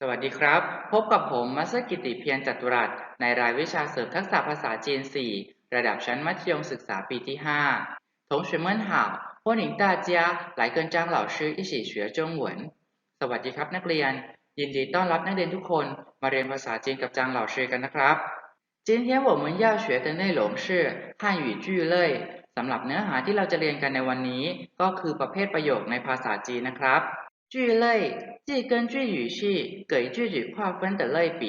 สวัสดีครับ พบกับผมมัสกิติเพียรจัตุรัส ในรายวิชาเสริมทักษะภาษาจีน 4 ระดับชั้นมัธยมศึกษาปีที่ 5同学们好欢迎大家来跟张老师一起学中文สวัสดีครับนักเรียน ยินดีต้อนรับนักเรียนทุกคนมาเรียนภาษาจีนกับจางเหล่าชื่อกันนะครับ今天我们要学的内容是汉语句类สำหรับเนื้อหาที่เราจะเรียนกันในวันนี้ ก็คือประเภทประโยคในภาษาจีนนะครับ 句类即根据语系给句子划分的类别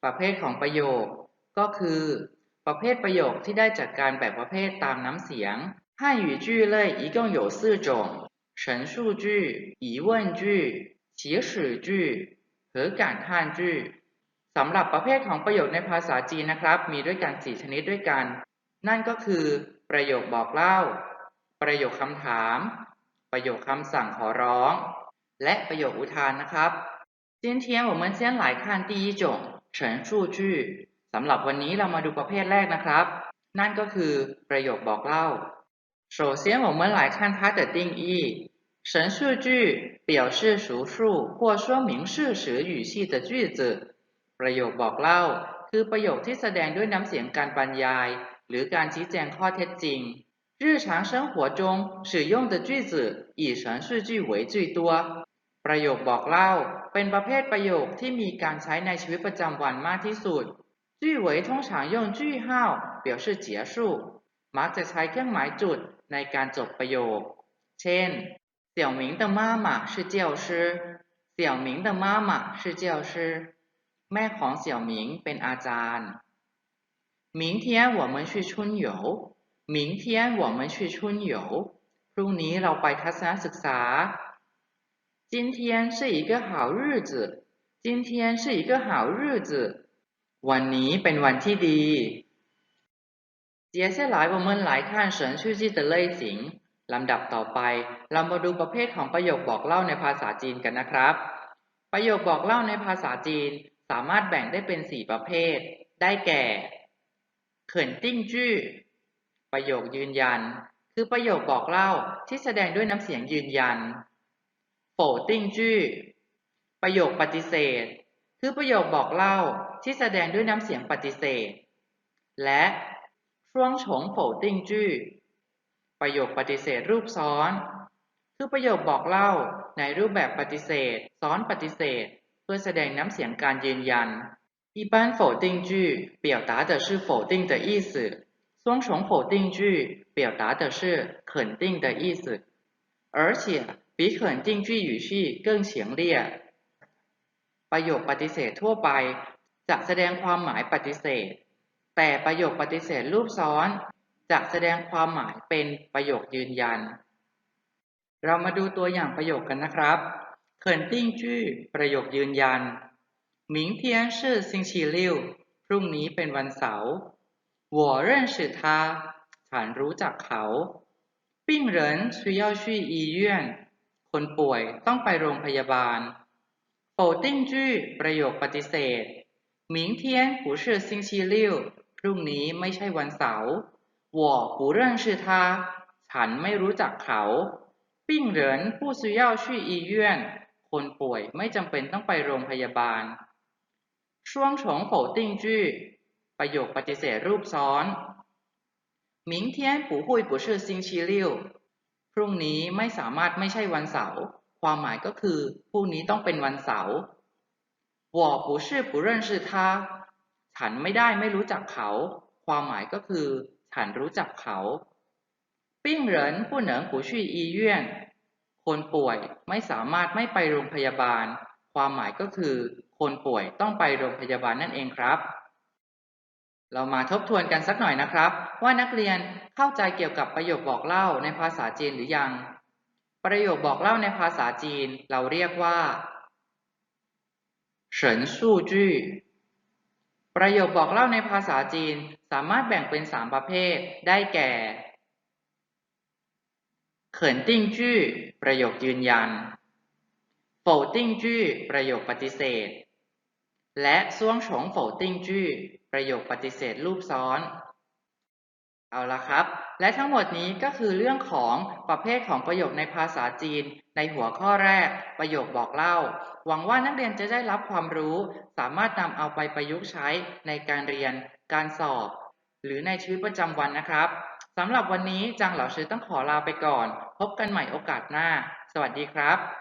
ประเภทของประโยค ก็คือ ประเภทประโยคที่ได้จากการแบ่งประเภทตามน้ำเสียง汉语句类一共有四种陈述句疑问句祈使句和感叹句สำหรับประเภทของประโยคในภาษาจีนนะครับ มีด้วยกันสี่ชนิดด้วยกัน นั่นก็คือ ประโยคบอกเล่า ประโยคคำถาม ประโยคคำสั่งขอร้อง และประโยคอุทานนะครับ今天我们先来看第一种陈述句สำหรับวันนี้เรามาดูประเภทแรกนะครับ นั่นก็คือ ประโยคบอกเล่า首先我们来看它的定义陈述句表示述述或说明事实语系的句子ประโยคบอกเล่า คือประโยคที่แสดงด้วยน้ำเสียงการบรรยาย หรือการชี้แจงข้อเท็จจริง日常生活中使用的句子以陈述句为最多 ประโยคบอกเล่า เป็นประเภทประโยคที่มีการใช้ในชีวิตประจำวันมากที่สุด句尾通常用句号表示结束มักจะใช้เครื่องหมายจุดในการจบประโยค เช่น小明的妈妈是教师小明的妈妈是教师แม่ของเสี่ยวหมิงเป็นอาจารย์明天我们去春游明天我们去春游พรุ่งนี้เราไปทัศนศึกษา 今天是一个好日子今天是一个好日子วันนี้เป็นวันที่ดี接下来我们来看神述句的类型ลำดับต่อไป เรามาดูประเภทของประโยคบอกเล่าในภาษาจีนกันนะครับ ประโยคบอกเล่าในภาษาจีนสามารถแบ่งได้เป็นสี่ประเภท ได้แก่เขินติ้งจื้อประโยคยืนยัน คือประโยคบอกเล่าที่แสดงด้วยน้ำเสียงยืนยัน โฝติ้งจื้อประโยคปฏิเสธ คือประโยคบอกเล่าที่แสดงด้วยน้ำเสียงปฏิเสธ และช่วงฉงโฝติ้งจื้อประโยคปฏิเสธรูปซ้อน คือประโยคบอกเล่าในรูปแบบปฏิเสธ ซ้อนปฏิเสธ เพื่อแสดงน้ำเสียงการยืนยัน一般否定句表达的是否定的意思双重否定句表达的是肯定的意思而且 比肯定句语气更强烈ประโยคปฏิเสธทั่วไป จะแสดงความหมายปฏิเสธ แต่ประโยคปฏิเสธรูปซ้อน จะแสดงความหมายเป็นประโยคยืนยัน เรามาดูตัวอย่างประโยคกันนะครับเขินติ้งจื้อประโยคยืนยัน明天是星期六พรุ่งนี้เป็นวันเสาร์我认识他ฉันรู้จักเขา病人需要去医院 คนป่วยต้องไปโรงพยาบาล否定句ประโยคปฏิเสธ明天不是星期六พรุ่งนี้ไม่ใช่วันเสาร์我不认识他ฉันไม่รู้จักเขา病人不需要去医院คนป่วยไม่จำเป็นต้องไปโรงพยาบาลช่วงฉง否定句ประโยคปฏิเสธรูปซ้อน明天不会不是星期六 พรุ่งนี้ไม่สามารถไม่ใช่วันเสาร์ ความหมายก็คือพรุ่งนี้ต้องเป็นวันเสาร์我不是不认识他ฉันไม่ได้ไม่รู้จักเขา ความหมายก็คือ ฉันรู้จักเขา病人不能不去医院คนป่วยไม่สามารถไม่ไปโรงพยาบาล ความหมายก็คือ คนป่วยต้องไปโรงพยาบาลนั่นเองครับ เรามาทบทวนกันสักหน่อยนะครับ ว่านักเรียนเข้าใจเกี่ยวกับประโยคบอกเล่าในภาษาจีนหรือยัง ประโยคบอกเล่าในภาษาจีนเราเรียกว่าเฉินสู่จี้ประโยคบอกเล่าในภาษาจีนสามารถแบ่งเป็นสามประเภทได้แก่เขินติ้งจี้ประโยคยืนยันโฟติ้งจี้ประโยคปฏิเสธ และซ่วงฉงโฝติงจื้ประโยคปฏิเสธรูปซ้อน เอาละครับ และทั้งหมดนี้ก็คือเรื่องของประเภทของประโยคในภาษาจีน ในหัวข้อแรก ประโยคบอกเล่า หวังว่านักเรียนจะได้รับความรู้ สามารถนำเอาไปประยุกต์ใช้ในการเรียน การสอบ หรือในชีวิตประจำวันนะครับสำหรับวันนี้จังเหล่าชื่อต้องขอลาไปก่อน พบกันใหม่โอกาสหน้า สวัสดีครับ